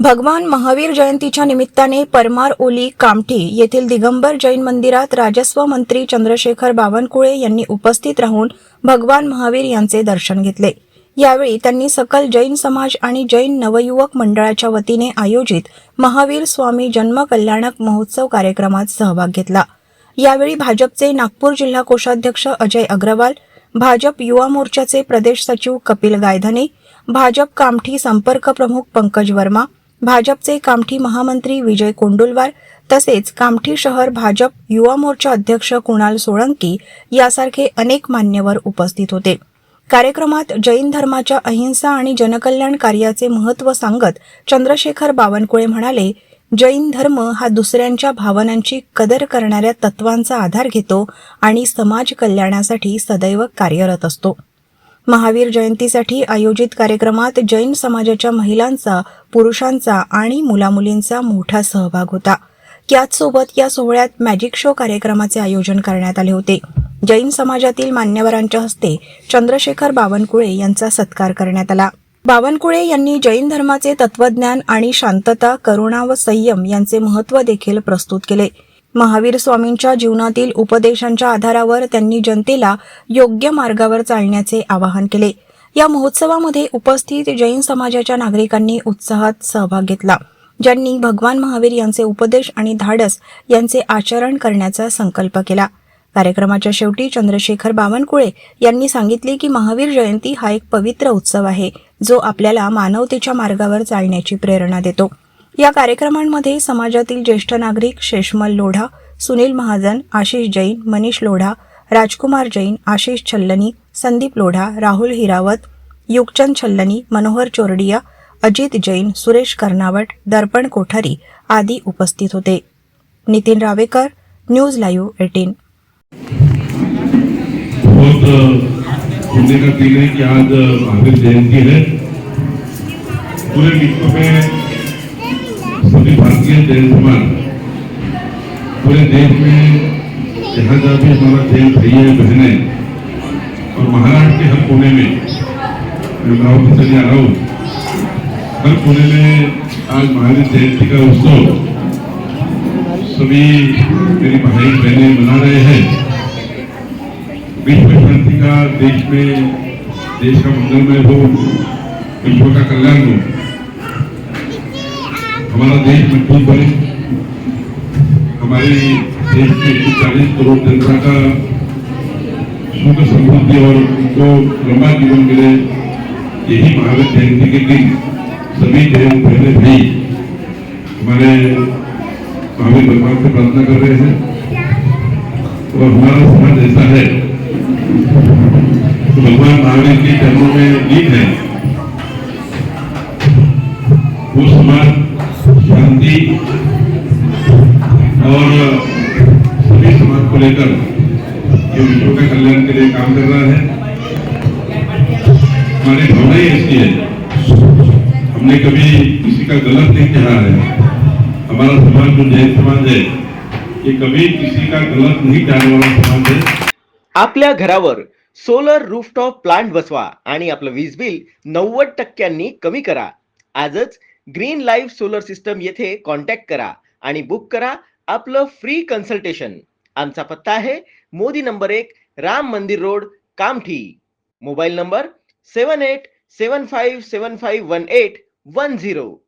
भगवान महावीर जयंतीच्या निमित्ताने परमार ओली कामठी येथील दिगंबर जैन मंदिरात राजस्व मंत्री चंद्रशेखर बावनकुळे यांनी उपस्थित राहून भगवान महावीर यांचे दर्शन घेतले. यावेळी त्यांनी सकल जैन समाज आणि जैन नवयुवक मंडळाच्या वतीने आयोजित महावीर स्वामी जन्म कल्याणक महोत्सव कार्यक्रमात सहभाग घेतला. यावेळी भाजपचे नागपूर जिल्हा कोषाध्यक्ष अजय अग्रवाल भाजप युवा मोर्चाचे प्रदेश सचिव कपिल गायधने भाजप कामठी संपर्क प्रमुख पंकज वर्मा भाजपचे कामठी महामंत्री विजय कोंडुलवार तसेच कामठी शहर भाजप युवा मोर्चा अध्यक्ष कुणाल सोळंकी यासारखे अनेक मान्यवर उपस्थित होते. कार्यक्रमात जैन धर्माच्या अहिंसा आणि जनकल्याण कार्याचे महत्त्व सांगत चंद्रशेखर बावनकुळे म्हणाले जैन धर्म हा दुसऱ्यांच्या भावनांची कदर करणाऱ्या तत्वांचा आधार घेतो आणि समाज कल्याणासाठी सदैव कार्यरत असतो. महावीर जयंतीसाठी आयोजित कार्यक्रमात जैन समाजाच्या महिलांचा पुरुषांचा आणि मुलामुलींचा मोठा सहभाग होता. याचसोबत या सोहळ्यात मॅजिक शो कार्यक्रमाचे आयोजन करण्यात आले होते. जैन समाजातील मान्यवरांच्या हस्ते चंद्रशेखर बावनकुळे यांचा सत्कार करण्यात आला. बावनकुळे यांनी जैन धर्माचे तत्वज्ञान आणि शांतता करुणा व संयम यांचे महत्त्व देखील प्रस्तुत केले. महावीर स्वामींच्या जीवनातील उपदेशांच्या आधारावर त्यांनी जनतेला योग्य मार्गावर चालण्याचे आवाहन केले. या महोत्सवामध्ये उपस्थित जैन समाजाच्या नागरिकांनी उत्साहात सहभाग घेतला. ज्यांनी भगवान महावीर यांचे उपदेश आणि धाडस यांचे आचरण करण्याचा संकल्प केला. कार्यक्रमाच्या शेवटी चंद्रशेखर बावनकुळे यांनी सांगितले की महावीर जयंती हा एक पवित्र उत्सव आहे जो आपल्याला मानवतेच्या मार्गावर चालण्याची प्रेरणा देतो. या कार्यक्रमांमध्ये समाजातील ज्येष्ठ नागरिक शेषमल लोढा सुनील महाजन आशिष जैन मनीष लोढा राजकुमार जैन आशिष छल्लनी संदीप लोढा राहुल हिरावत युगचंद छल्लनी मनोहर चोरडिया अजित जैन सुरेश कर्नावट दर्पण कोठारी आदी उपस्थित होते. Nitin Ravekar news live eighteen. आज महावीर जयंती है। पूरे विश्व में सभी भारतीय पूरे देश में जहाँ जहाँ भी हमारा भाई है, बहने। और महाराष्ट्र के हर कोने में, मैं अमरावती से आ रहा हूँ। हर कोने में आज महावीर जयंती का उत्सव सभी मेरी भाई बहने मना रहे हैं। विश्व शांति का देश में, देश का मंगलमय हो, विश्व का कल्याण हो। हमारा देश मज़बूत बने हमारे देश के चालीस करोड़ जनता का सुख समृद्धि और उनको लंबा जीवन मिले, यही महावीर जयंती के दिन सभी जैन बहने भाई हमारे महावीर भगवान से प्रार्थना कर रहे हैं। और हमारा समाज ऐसा है तो भगवान महावीर के चरणों में लीन है। वो समाज शांति और सभी समाज को लेकर जो विश्व के कल्याण के लिए काम कर रहा है। हमारी भावना ही ऐसी है हमने कभी किसी का गलत नहीं कहा है। हमारा समाज जो जैन समाज है ये कभी किसी का गलत नहीं कहने वाला समाज है। आपल्या घरावर सोलर रूफटॉप प्लांट बसवा आणि आपलं वीज बिल नव्वद टक्क्यांनी कमी करा. आजच ग्रीन लाईफ सोलर सिस्टम येथे कॉन्टॅक्ट करा आणि बुक करा आपलं फ्री कन्सल्टेशन. आमचा पत्ता आहे मोदी नंबर एक Ram Mandir road Kamthi. Mobile number seven eight seven five seven five one eight one zero.